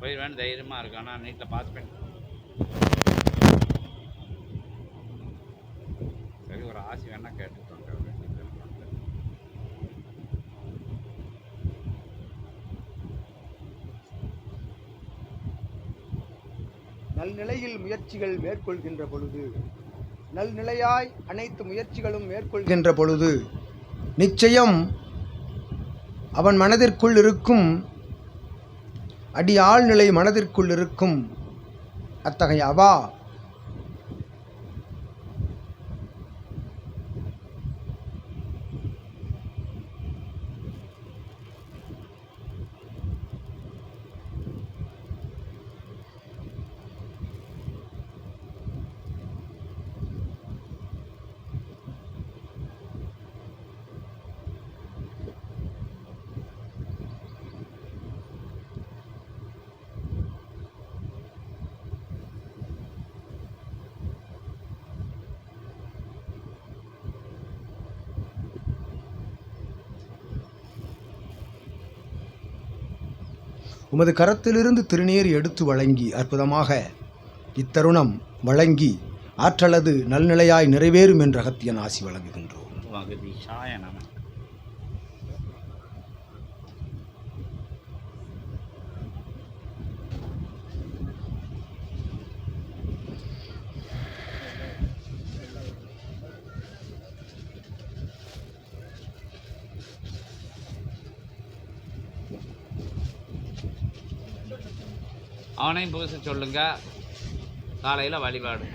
போயிடுவேன் தைரியமாக இருக்கும் ஆனால் நீட்டில் பார்த்துப்பேன். சரி ஒரு ஆசை வேணால் கேட்டுக்கோங்க நல்நிலையில் முயற்சிகள் மேற்கொள்கின்ற பொழுது நல்நிலையாய் அனைத்து முயற்சிகளும் மேற்கொள்கின்ற பொழுது நிச்சயம் அவன் மனதிற்குள் இருக்கும் அடி ஆழ்நிலை மனதிற்குள் இருக்கும். அத்தகைய அவா உமது கரத்திலிருந்து திருநீர் எடுத்து வழங்கி அற்புதமாக இத்தருணம் வழங்கி ஆற்றலது நல்நிலையாய் நிறைவேறும் என்ற அகத்தியன் ஆசி வழங்குகின்றோம். அவனையும் பூச சொல்லுங்கள் காலையில் வழிபாடு.